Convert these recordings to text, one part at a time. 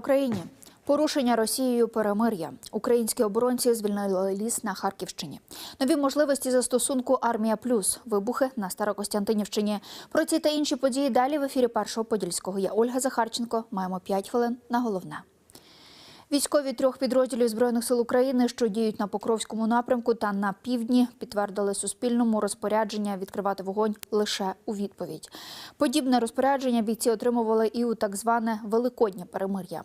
Україні. Порушення Росією перемир'я. Українські оборонці звільнили ліс на Харківщині. Нові можливості застосунку Армія Плюс. Вибухи на Старокостянтинівщині. Про ці та інші події далі в ефірі першого подільського. Я Ольга Захарченко. Маємо 5 хвилин на головне. Військові трьох підрозділів збройних сил України, що діють на Покровському напрямку та на півдні, підтвердили Суспільному розпорядження відкривати вогонь лише у відповідь. Подібне розпорядження бійці отримували і у так зване великоднє перемир'я.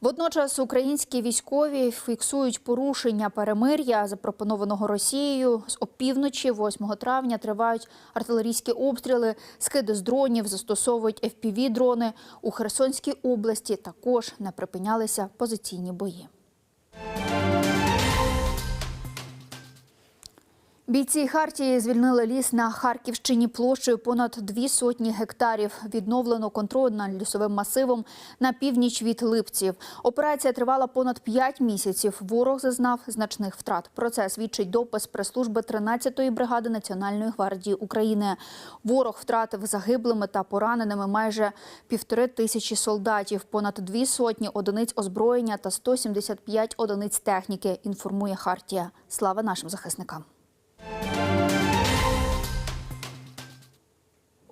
Водночас українські військові фіксують порушення перемир'я, запропонованого Росією. З опівночі, 8 травня, тривають артилерійські обстріли, скиди з дронів, застосовують fpv дрони У Херсонській області також не припинялися позиційні бої. Бійці Хартії звільнили ліс на Харківщині площею понад дві сотні гектарів. Відновлено контроль над лісовим масивом на північ від Липців. Операція тривала понад п'ять місяців. Ворог зазнав значних втрат. Про це свідчить допис прес-служби 13-ї бригади Національної гвардії України. Ворог втратив загиблими та пораненими майже півтори тисячі солдатів, понад дві сотні одиниць озброєння та 175 одиниць техніки. Інформує Хартія. Слава нашим захисникам.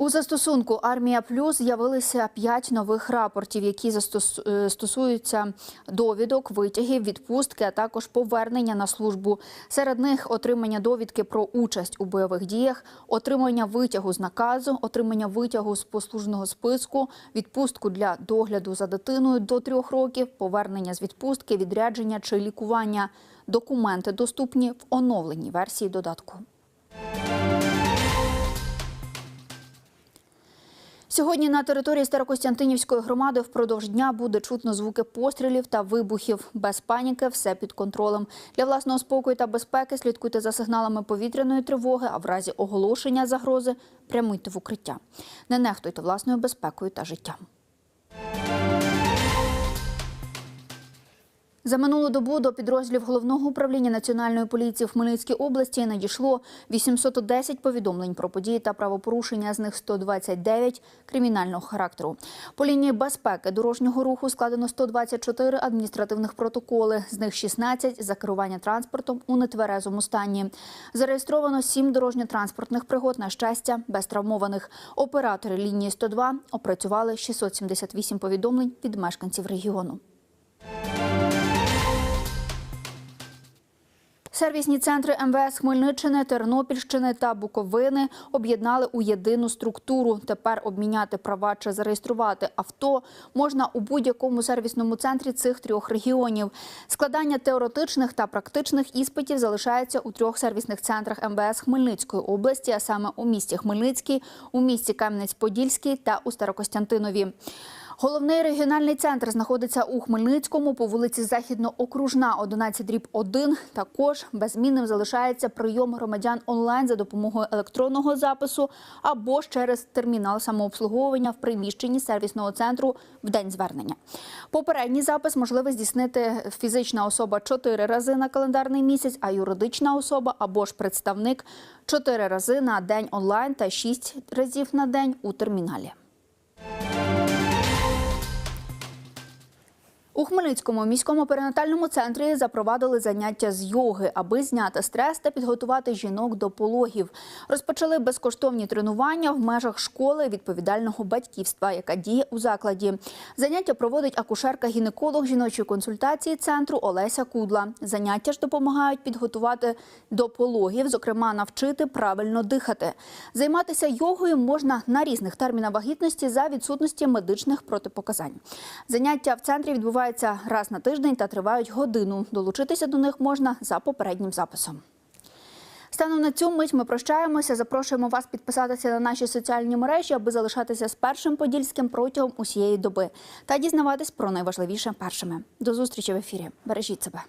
У застосунку Армія Плюс з'явилися п'ять нових рапортів, які е, стосуються довідок, витягів, відпустки, а також повернення на службу. Серед них отримання довідки про участь у бойових діях, отримання витягу з наказу, отримання витягу з послужного списку, відпустку для догляду за дитиною до трьох років, повернення з відпустки, відрядження чи лікування. Документи доступні в оновленій версії додатку. Сьогодні на території Старокостянтинівської громади впродовж дня буде чутно звуки пострілів та вибухів. Без паніки, все під контролем. Для власного спокою та безпеки слідкуйте за сигналами повітряної тривоги, а в разі оголошення загрози прямуйте в укриття. Не нехтуйте власною безпекою та життям. За минулу добу до підрозділів головного управління національної поліції в Хмельницькій області надійшло 810 повідомлень про події та правопорушення, з них 129 кримінального характеру. По лінії безпеки дорожнього руху складено 124 адміністративних протоколи, з них 16 за керування транспортом у нетверезому стані. Зареєстровано 7 дорожньо-транспортних пригод на щастя без травмованих. Оператори лінії 102 опрацювали 678 повідомлень від мешканців регіону. Сервісні центри МВС Хмельниччини, Тернопільщини та Буковини об'єднали у єдину структуру. Тепер обміняти права чи зареєструвати авто можна у будь-якому сервісному центрі цих трьох регіонів. Складання теоретичних та практичних іспитів залишається у трьох сервісних центрах МВС Хмельницької області, а саме у місті Хмельницький, у місті Кам'янець-Подільський та у Старокостянтинові. Головний регіональний центр знаходиться у Хмельницькому по вулиці Західно-Окружна, 11 дріб 1. Також беззмінним залишається прийом громадян онлайн за допомогою електронного запису або ж через термінал самообслуговування в приміщенні сервісного центру в день звернення. Попередній запис можливо здійснити фізична особа 4 рази на календарний місяць, а юридична особа або ж представник 4 рази на день онлайн та 6 разів на день у терміналі. У Хмельницькому міському перинатальному центрі запровадили заняття з йоги, аби зняти стрес та підготувати жінок до пологів. Розпочали безкоштовні тренування в межах школи відповідального батьківства, яка діє у закладі. Заняття проводить акушерка-гінеколог жіночої консультації центру Олеся Кудла. Заняття ж допомагають підготувати до пологів, зокрема навчити правильно дихати. Займатися йогою можна на різних термінах вагітності за відсутності медичних протипоказань. Заняття в центрі відбуваються раз на тиждень та тривають годину. Долучитися до них можна за попереднім записом. Станом на цю мить ми прощаємося. Запрошуємо вас підписатися на наші соціальні мережі, аби залишатися з першим подільським протягом усієї доби та дізнаватись про найважливіше першими. До зустрічі в ефірі. Бережіть себе.